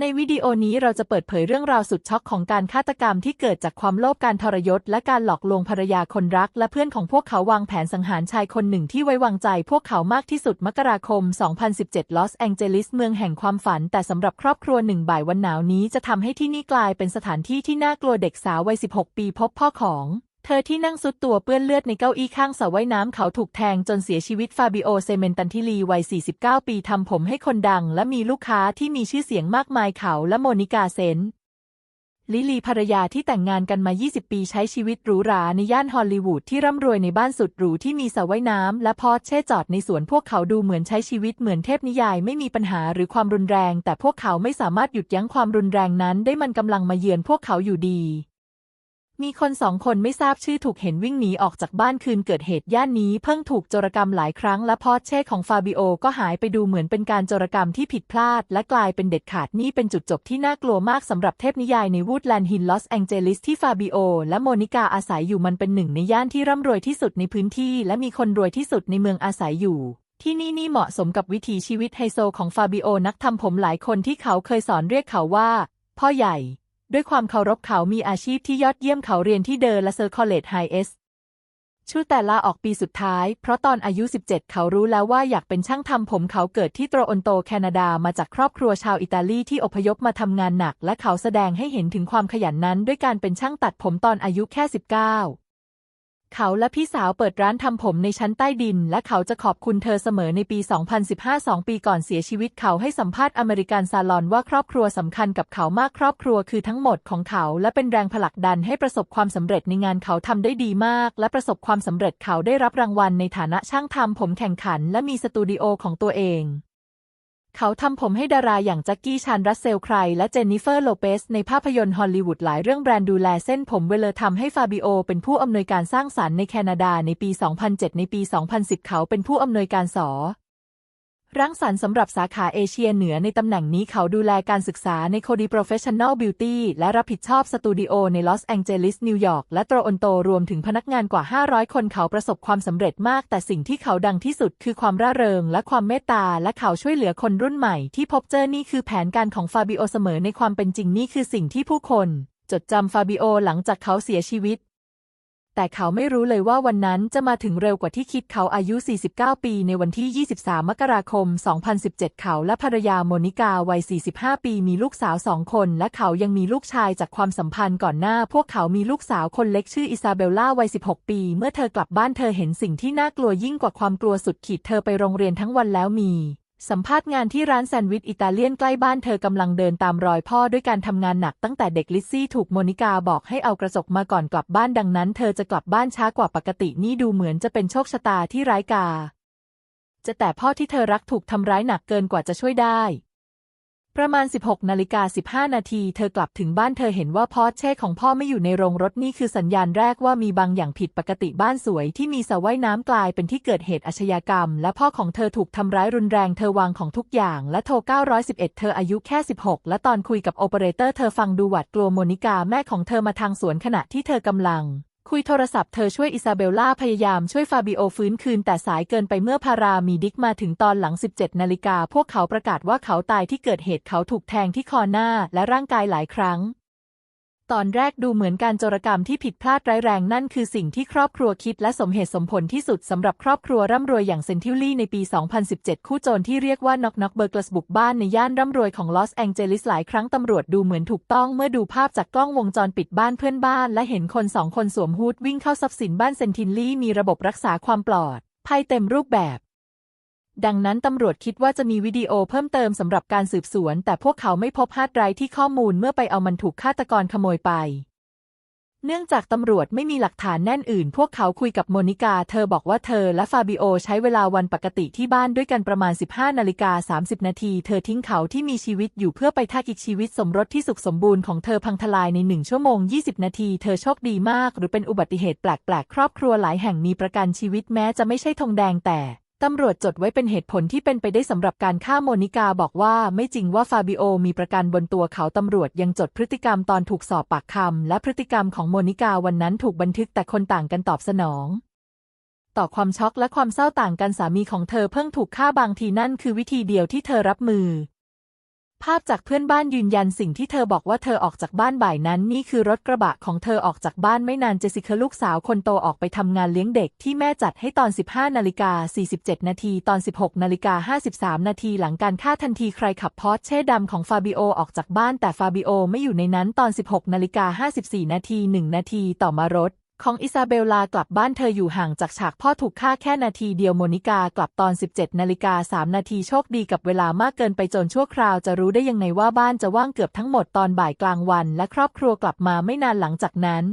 ในวิดีโอนี้เราจะเปิดเผยเรื่องราวสุดช็อกของการฆาตกรรมที่เกิดจากความโลภการทรยศ และการหลอกลวงภรรยาคนรัก และเพื่อนของพวกเขาวางแผนสังหารชายคนหนึ่งที่ไว้วางใจ พวกเขามากที่สุดมกราคม 2017 ลอสแองเจลิสเมืองแห่งความฝัน แต่สำหรับครอบครัวหนึ่งบ่ายวันหนาวนี้จะทำให้ที่นี่กลายเป็นสถานที่ที่น่ากลัวเด็กสาววัย 16 ปีพบพ่อของ เธอที่นั่งซุดตัวเปื้อนเลือดในเก้าอี้ข้างสระว่ายน้ำเขาถูกแทงจนเสียชีวิตฟาบิโอเซเมนตันทิลีวัย 49 ปีทำผมให้คนดัง และมีลูกค้าที่มีชื่อเสียงมากมายเขาและโมนิกาเซนลิลีภรรยาที่แต่งงานกันมา 20 ปีใช้ชีวิตหรูหราในย่านฮอลลีวูดที่ร่ำรวยในบ้านสุดหรูที่มีสระว่ายน้ำและพอร์เช่จอดในสวนพวกเขาดูเหมือนใช้ชีวิตเหมือนเทพนิยายไม่มีปัญหาหรือความรุนแรง แต่พวกเขาไม่สามารถหยุดยั้งความรุนแรงนั้นได้มันกำลังมาเยือนพวกเขาอยู่ดี มีคนสองคนไม่ทราบชื่อถูกเห็นวิ่งหนีออกจากบ้านคืนเกิดเหตุย่านนี้เพิ่งถูกโจรกรรมหลายครั้งและพอเช่ของฟาบิโอก็หายไปดูเหมือนเป็นการโจรกรรมที่ผิดพลาด และกลายเป็นเด็ดขาดนี่เป็นจุดจบที่น่ากลัวมากสำหรับเทพนิยายในวูดแลนด์ฮิลลอสแองเจลิสที่ฟาบิโอและโมนิกาอาศัยอยู่มันเป็นหนึ่งในย่านที่ร่ำรวยที่สุดในพื้นที่ และมีคนรวยที่สุดในเมืองอาศัยอยู่ที่นี่นี่เหมาะสมกับวิถีชีวิตไฮโซของฟาบิโอนักทำผมหลายคนที่เขาเคยสอนเรียกเขาว่า พ่อใหญ่ ด้วยความเคารพเขามีอาชีพที่ยอดเยี่ยมเขาเรียนที่เดอร์และเซอร์คอเลตไฮเอสชูแต่ลาออกปีสุดท้าย เพราะตอนอายุ 17 เขารู้แล้วว่าอยากเป็นช่างทำผมเขาเกิดที่โตรอนโตแคนาดามาจากครอบครัวชาวอิตาลีที่อพยพมาทำงานหนัก และเขาแสดงให้เห็นถึงความขยันนั้นด้วยการเป็นช่างตัดผมตอนอายุแค่ 19 เขาและพี่สาวเปิดร้านทำผมในชั้นใต้ดิน และเขาจะขอบคุณเธอเสมอในปี 2015 2 ปีก่อนเสียชีวิตเขาให้สัมภาษณ์อเมริกันซาลอนว่าครอบครัวสำคัญกับเขามากครอบครัวคือทั้งหมดของเขา และเป็นแรงผลักดันให้ประสบความสำเร็จในงานเขาทำได้ดีมาก และประสบความสำเร็จเขาได้รับรางวัลในฐานะช่างทำผมแข่งขัน และมีสตูดิโอของตัวเอง เขาทำผมให้ดาราอย่างแจ็คกี้ชานรัสเซลไคร และเจนนิเฟอร์โลเปสในภาพยนตร์ฮอลลีวูดหลายเรื่องแบรนด์ดูแลเส้นผมเวลาทำให้ฟาบิโอเป็นผู้อำนวยการสร้างสรรค์ในแคนาดาในปี 2007 ในปี 2010 เขาเป็นผู้อำนวยการสอ รังสรรค์สำหรับสาขาเอเชียเหนือในตำแหน่งนี้เขาดูแลการศึกษาใน Cody Professional Beauty และรับผิดชอบสตูดิโอในลอสแองเจลิส นิวยอร์ก และโตรอนโตรวมถึงพนักงานกว่า 500 คนเขาประสบความสำเร็จมาก แต่สิ่งที่เขาดังที่สุดคือความร่าเริง และความเมตตา และเขาช่วยเหลือคนรุ่นใหม่ที่พบเจอนี่คือแผนการของฟาบิโอเสมอในความเป็นจริงนี่คือสิ่งที่ผู้คน จดจำฟาบิโอหลังจากเขาเสียชีวิต แต่เขาไม่รู้เลยว่าวันนั้นจะมาถึงเร็วกว่าที่คิดเขาอายุ 49 ปีในวันที่ 23 มกราคม 2017 เขาและภรรยาโมนิกาวัย 45 ปีมีลูกสาวสองคน และเขายังมีลูกชายจากความสัมพันธ์ก่อนหน้า พวกเขามีลูกสาวคนเล็กชื่ออิซาเบลล่าวัย 16 ปี เมื่อเธอกลับบ้านเธอเห็นสิ่งที่น่ากลัวยิ่งกว่าความกลัวสุดขีดเธอไปโรงเรียนทั้งวันแล้วมี สัมภาษณ์งานที่ร้านแซนด์วิชอิตาเลียนใกล้บ้านเธอกำลังเดินตามรอยพ่อด้วยการทำงานหนักตั้งแต่เด็กลิซซี่ถูกโมนิกาบอกให้เอากระจกมาก่อนกลับบ้านดังนั้นเธอจะกลับบ้านช้ากว่าปกตินี่ดูเหมือนจะเป็นโชคชะตาที่ร้ายกา จะแต่พ่อที่เธอรักถูกทำร้ายหนักเกินกว่าจะช่วยได้ ประมาณ 16นาฬิกา15 นาที เธอกลับถึงบ้านเธอเห็นว่าพอร์เช่ของพ่อไม่อยู่ในโรงรถนี่คือสัญญาณแรกว่ามีบางอย่างผิดปกติบ้านสวยที่มีสระว่ายน้ำกลายเป็นที่เกิดเหตุอาชญากรรม และพ่อของเธอถูกทำร้ายรุนแรงเธอวางของทุกอย่าง และโทร 911 เธออายุแค่ 16 และตอนคุยกับโอเปอเรเตอร์เธอฟังดูหวาดกลัวโมนิกาแม่ของเธอมาทางสวนขณะที่เธอกำลัง คุยโทรศัพท์เธอช่วยอิซาเบลล่าพยายามช่วยฟาบิโอฟื้นคืนแต่สายเกินไปเมื่อพารามีดิกมาถึงตอนหลัง 17 นาฬิกาพวกเขาประกาศว่าเขาตายที่เกิดเหตุเขาถูกแทงที่คอหน้าและร่างกายหลายครั้ง ตอนแรกดูเหมือนการโจรกรรมที่ผิดพลาดร้ายแรงนั่นคือสิ่งที่ครอบครัวคิดและสมเหตุสมผลที่สุดสำหรับครอบครัวร่ำรวยอย่างเซนทิลลี่ในปี 2017 คู่โจรที่เรียกว่าน็อกน็อกเบอร์กลสบุกบ้านในย่านร่ำรวยของลอสแองเจลิสหลายครั้งตำรวจดูเหมือนถูกต้องเมื่อดูภาพจากกล้องวงจรปิดบ้านเพื่อนบ้าน และเห็นคนสองคนสวมฮูดวิ่งเข้าทรัพย์สินบ้านเซนทิลลี่มีระบบรักษาความปลอดภัยเต็มรูปแบบ ดังนั้นตำรวจคิดว่าจะมีวิดีโอเพิ่มเติมสำหรับการสืบสวน แต่พวกเขาไม่พบฮาร์ดไดรฟ์ที่ข้อมูลเมื่อไปเอามันถูกฆาตกรขโมยไป เนื่องจากตำรวจไม่มีหลักฐานแน่นอื่น พวกเขาคุยกับโมนิกา เธอบอกว่าเธอและฟาบิโอใช้เวลาวันปกติที่บ้านด้วยกันประมาณ 15นาฬิกา30 นาที เธอทิ้งเขาที่มีชีวิตอยู่เพื่อไปทักอีกชีวิตสมรสที่สุขสมบูรณ์ของเธอพังทลายใน1ชั่วโมง 20 นาที เธอโชคดีมาก หรือเป็นอุบัติเหตุแปลกๆ ครอบครัวหลายแห่งมีประกันชีวิตแม้จะไม่ใช่ธงแดงแต่ ตำรวจจดไว้เป็นเหตุผลที่เป็นไปได้สำหรับการฆ่าโมนิกาบอกว่าไม่จริงว่าฟาบิโอมีประกันบนตัวเขาตำรวจยังจดพฤติกรรมตอนถูกสอบปากคำและพฤติกรรมของโมนิกาวันนั้นถูกบันทึกแต่คนต่างกันตอบสนอง ต่อความช็อกและความเศร้าต่างกันสามีของเธอเพิ่งถูกฆ่าบางทีนั่นคือวิธีเดียวที่เธอรับมือ ภาพจากเพื่อนบ้านยืนยันสิ่งที่เธอบอกว่าเธอออกจากบ้านบ่ายนั้น นี่คือรถกระบะของเธอออกจากบ้านไม่นานเจสิคาลูกสาวคนโตออกไปทำงานเลี้ยงเด็กที่แม่จัดให้ตอน 15นาฬิกา47 นาทีตอน 16นาฬิกา53 นาทีหลังการฆ่าทันทีใครขับพอร์เช่ดำของฟาบิโอออกจากบ้านแต่ฟาบิโอไม่อยู่ในนั้นตอน 16นาฬิกา54 นาที1นาทีต่อมารถ ของอิซาเบลลากลับบ้านเธออยู่ห่างจากฉากพ่อถูกฆ่าแค่นาทีเดียวโมนิกากลับตอน 17นาฬิกา3นาทีโชคดีกับเวลามากเกินไปจนชั่วคราวจะรู้ได้ยังไงว่าบ้านจะว่างเกือบทั้งหมดตอนบ่ายกลางวัน และครอบครัวกลับมาไม่นานหลังจากนั้น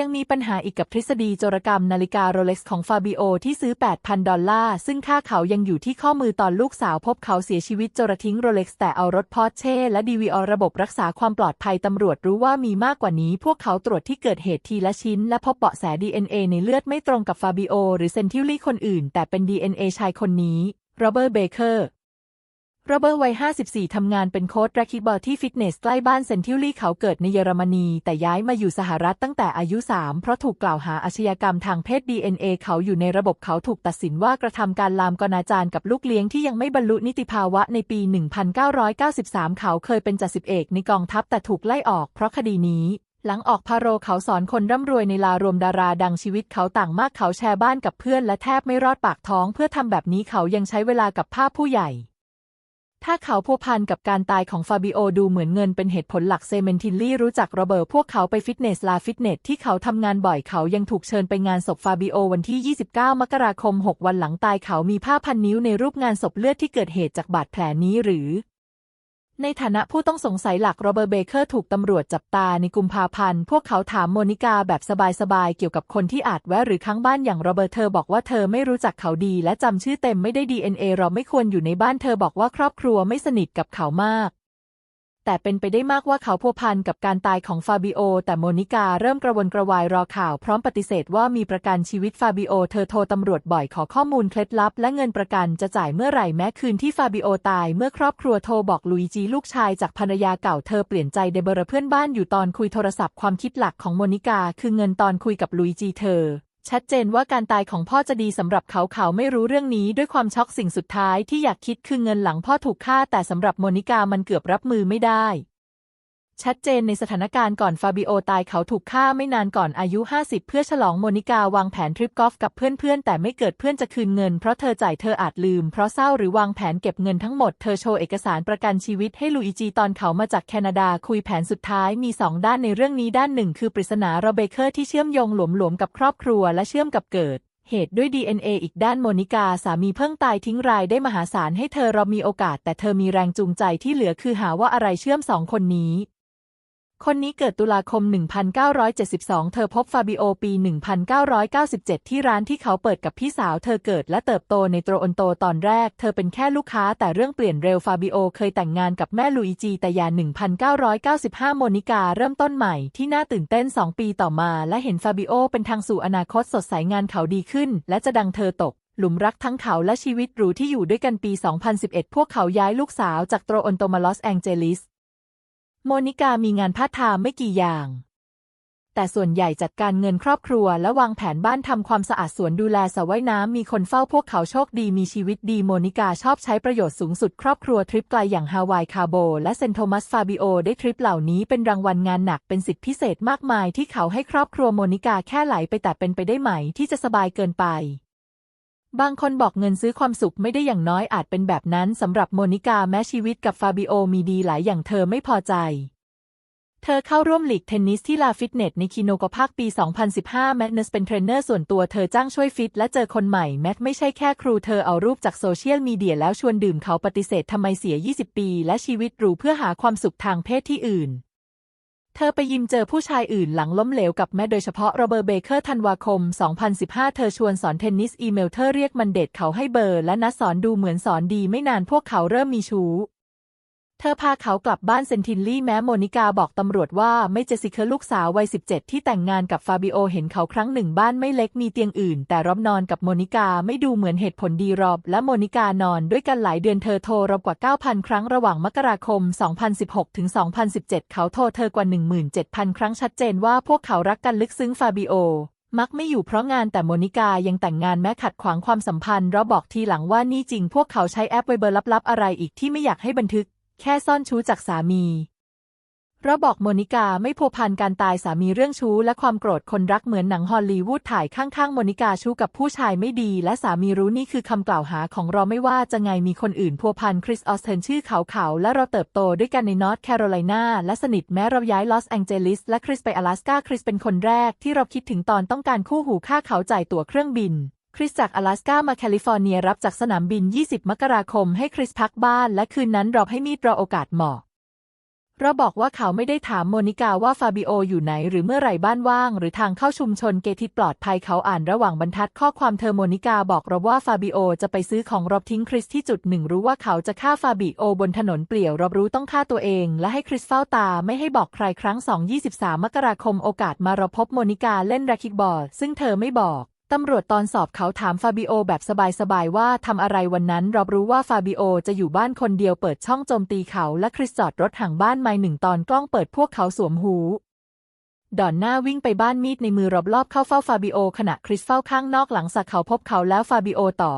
ยังมีปัญหาอีกกับทฤษฎีโจรกรรมนาฬิกาโรเล็กซ์ของฟาบิโอที่ซื้อ 8,000 ดอลลาร์ ซึ่งค่าเขายังอยู่ที่ข้อมือตอนลูกสาวพบเขาเสียชีวิตโจรทิ้งโรเล็กซ์แต่เอารถพอร์เช่และดีวีออระบบรักษาความปลอดภัยตำรวจรู้ว่ามีมากกว่านี้ พวกเขาตรวจที่เกิดเหตุทีละชิ้น และพบเบาะแส DNA ในเลือดไม่ตรงกับฟาบิโอหรือเซนทิลลี่คนอื่น แต่เป็น DNA ชายคนนี้โรเบิร์ตเบเกอร์ โรเบิร์ตวัย 54 ทำงานเป็นโค้ชแรกคิบอลที่ฟิตเนสใกล้บ้านเซนทิลลี่เขาเกิดในเยอรมนี แต่ย้ายมาอยู่สหรัฐตั้งแต่อายุ 3 เพราะถูกกล่าวหาอาชญากรรมทางเพศ DNA เขาอยู่ในระบบเขาถูกตัดสินว่ากระทำการลามกอนาจารกับลูกเลี้ยงที่ยังไม่บรรลุนิติภาวะในปี 1993 เขาเคยเป็นจ่าสิบเอกในกองทัพแต่ถูกไล่ออกเพราะคดีนี้หลังออกพาโรเขาสอนคนร่ำรวยในลารวมดาราดังชีวิตเขาต่างมากเขาแชร์บ้านกับเพื่อนและแทบไม่รอดปากท้องเพื่อทำแบบนี้เขายังใช้เวลากับภาพผู้ใหญ่ ถ้าเขาพัวพันกับการตายของฟาบิโอดูเหมือนเงินเป็นเหตุผลหลักเซเมนทิลลี่รู้จักระเบิร์ตพวกเขาไปฟิตเนสลาฟิตเนสที่เขาทำงานบ่อยเขายังถูกเชิญไปงานศพฟาบิโอวันที่ 29 มกราคม 6 วันหลังตายเขามีผ้าพันนิ้วในรูปงานศพเลือดที่เกิดเหตุจากบาดแผลนี้หรือ ในฐานะผู้ต้องสงสัยหลักโรเบอร์เบเกอร์ถูกตำรวจจับตาในกุมภาพันธ์ พวกเขาถามโมนิกาแบบสบายๆ เกี่ยวกับคนที่อาจแวะหรือค้างบ้านอย่างโรเบิร์ตเธอบอกว่าเธอไม่รู้จักเขาดีและจำชื่อเต็มไม่ได้ DNA เราไม่ควรอยู่ในบ้านเธอบอกว่าครอบครัวไม่สนิทกับเขามาก แต่เป็นไปได้มากว่าเขาพัวพันกับการตายของฟาบิโอ แต่โมนิกาเริ่มกระวนกระวายรอข่าวพร้อมปฏิเสธว่ามีประกันชีวิตฟาบิโอ เธอโทรตำรวจบ่อยขอข้อมูลเคล็ดลับ และเงินประกันจะจ่ายเมื่อไหร่แม้คืนที่ฟาบิโอตายเมื่อครอบครัวโทรบอกลุยจีลูกชายจากภรรยาเก่าเธอเปลี่ยนใจเดเบอร์เพื่อนบ้านอยู่ตอนคุยโทรศัพท์ความคิดหลักของโมนิกาคือเงินตอนคุยกับลุยจีเธอ ชัดเจนว่าการตายของพ่อจะดีสำหรับเขาเขาไม่รู้เรื่องนี้ด้วยความช็อกสิ่งสุดท้ายที่อยากคิดคือเงินหลังพ่อถูกฆ่าแต่สำหรับโมนิกามันเกือบรับมือไม่ได้ ชัดเจนในสถานการณ์ก่อนฟาบิโอตายเขาถูกฆ่าไม่นานก่อนอายุ 50 เพื่อฉลองโมนิกาวางแผนทริปกอล์ฟกับเพื่อนๆ แต่ไม่เกิดเพื่อนจะคืนเงินเพราะเธอจ่ายเธออาจลืม เพราะเศร้าหรือวางแผนเก็บเงินทั้งหมด เธอโชว์เอกสารประกันชีวิตให้ลุยจีตอนเขามาจากแคนาดาคุยแผนสุดท้ายมีสองด้านในเรื่องนี้ด้านหนึ่งคือปริศนาโรเบเกอร์ที่เชื่อมโยงหลวมๆกับครอบครัวและเชื่อมกับเกิดเหตุด้วย DNA อีกด้านโมนิกาสามีเพิ่งตายทิ้งรายได้มหาศาลให้เธอเรามีโอกาส แต่เธอมีแรงจูงใจที่เหลือคือหาว่าอะไรเชื่อมสองคนนี้ คนนี้เกิดตุลาคม 1972 เธอพบฟาบิโอปี 1997 ที่ร้านที่เขาเปิดกับพี่สาว เธอเกิดและเติบโตในโตรอนโตตอนแรก เธอเป็นแค่ลูกค้าแต่เรื่องเปลี่ยนเร็วฟาบิโอเคยแต่งงานกับแม่ลุยจีแต่ยา 1995 โมนิกาเริ่มต้นใหม่ที่น่าตื่นเต้น 2 ปีต่อมาและเห็นฟาบิโอเป็นทางสู่อนาคตสดใสงานเขาดีขึ้น และจะดังเธอตกหลุมรักทั้งเขาและชีวิตหรูที่อยู่ด้วยกันปี 2011 พวกเขาย้ายลูกสาวจากโตรอนโตมาลอสแองเจลิส โมนิกามีงานพาร์ทไทม์ไม่กี่อย่าง แต่ส่วนใหญ่จัดการเงินครอบครัวและวางแผนบ้านทำความสะอาดสวนดูแลสระว่ายน้ำมีคนเฝ้าพวกเขาโชคดีมีชีวิตดีโมนิกาชอบใช้ประโยชน์สูงสุดครอบครัวทริปไกลอย่างฮาวายคาโบ และเซนโทมัสฟาบิโอได้ทริปเหล่านี้เป็นรางวัลงานหนักเป็นสิทธิพิเศษมากมายที่เขาให้ครอบครัวโมนิกาแค่ไหลไปแต่เป็นไปได้ไหมที่จะสบายเกินไป บางคนบอกเงินซื้อความสุขไม่ได้อย่างน้อยอาจเป็นแบบนั้นสำหรับโมนิกาแม้ชีวิตกับฟาบิโอมีดีหลายอย่างเธอไม่พอใจ เธอเข้าร่วมลีกเทนนิสที่ลาฟิตเนสในคิโนโกภาคปี 2015 แมทเนสเป็นเทรนเนอร์ส่วนตัวเธอจ้างช่วยฟิตและเจอคนใหม่ แมทไม่ใช่แค่ครูเธอเอารูปจากโซเชียลมีเดียแล้วชวนดื่มเขาปฏิเสธทำไมเสีย 20 ปี และชีวิตหรูเพื่อหาความสุขทางเพศที่อื่น เธอไปยิมเจอผู้ชายอื่นหลังล้มเหลวกับแม่โดยเฉพาะโรเบอร์เบเกอร์ธันวาคม 2015 เธอชวนสอนเทนนิสอีเมลเธอเรียกมันเดทเขาให้เบอร์และนัดสอนดูเหมือนสอนดีไม่นานพวกเขาเริ่มมีชู้ ธอพาเขากลับบ้านเซนทินลี่แม้โมนิกาบอกตำรวจว่าไม่เจสิเคอลูกสาววัย 17 ที่แต่งงานกับฟาบิโอเห็นเขาครั้งหนึ่งบ้านไม่เล็กมีเตียงอื่น แต่รอบนอนกับโมนิกาไม่ดูเหมือนเหตุผลดีรอบ และโมนิกานอนด้วยกันหลายเดือนเธอโทรรอบกว่า 9,000 ครั้งระหว่างมกราคม 2016 ถึง 2017 เขาโทรเธอกว่า 17,000 ครั้งชัดเจนว่าพวกเขารักกันลึกซึ้งฟาบิโอมักไม่อยู่เพราะงานแต่โมนิกายังแต่งงานแม้ขัดขวางความสัมพันธ์เราบอกทีหลังว่านี่จริงพวกเขาใช้แอปไวเบอร์ลับๆอะไรอีกที่ไม่อยากให้บันทึก แค่ซ่อนชู้จากสามีเราบอกโมนิกาไม่พัวพันการตายสามีเรื่องชู้และความโกรธคนรักเหมือนหนังฮอลลีวูดถ่ายข้างๆโมนิกาชู้กับผู้ชายไม่ดี และสามีรู้นี่คือคำกล่าวหาของเราไม่ว่าจะไงมีคนอื่นพัวพันคริสออสเทนชื่อเขาเขา และเราเติบโตด้วยกันในนอร์ทแคโรไลนาและสนิทแม้เราย้ายลอสแองเจลิสและคริสไป阿拉สกาคริสเป็นคนแรกที่เราคิดถึงตอนต้องการคู่หูค่าเขาจ่ายตั๋วเครื่องบิน คริสจาก阿拉สกามาแคลิฟอร์เนียรับจากสนามบิน 20 มกราคมให้คริสพักบ้าน และคืนนั้นราให้มีดรอโอกาสเหมาะเราบอกว่าเขาไม่ได้ถามโมนิกาว่าฟาบิโออยู่ไหนหรือเมื่อไหร่บ้านว่าง หรือทางเข้าชุมชนเกทิตปลอดภัยเขาอ่านระหว่างบรรทัดข้อความเธอโมนิกาบอกเราว่าฟาบิโอจะไปซื้อของรบทิ้งคริสที่จุดหนึ่งรู้ว่าเขาจะฆ่าฟาบิโอบนถนนเปลี่ยวรับรู้ต้องฆ่าตัวเอง และให้คริสเฝ้าตาไม่ให้บอกใครครั้ง 2 23 มกราคมโอกาสมาเราพบโมนิกาเล่นแร็กคิกบอลซึ่งเธอไม่บอก ตำรวจตอนสอบเขาถามฟาบิโอแบบสบายๆว่าทำอะไรวันนั้นเรารู้ว่าฟาบิโอจะอยู่บ้านคนเดียวเปิดช่องโจมตีเขาและคริสจอดรถห่างบ้านไม่หนึ่งตอนกล้องเปิดพวกเขาสวมหู ดอนหน้าวิ่งไปบ้านมีดในมือรอบๆเข้าเฝ้าฟาบิโอขณะคริสเฝ้าข้างนอกหลังสักเขาพบเขาแล้วฟาบิโอต่อ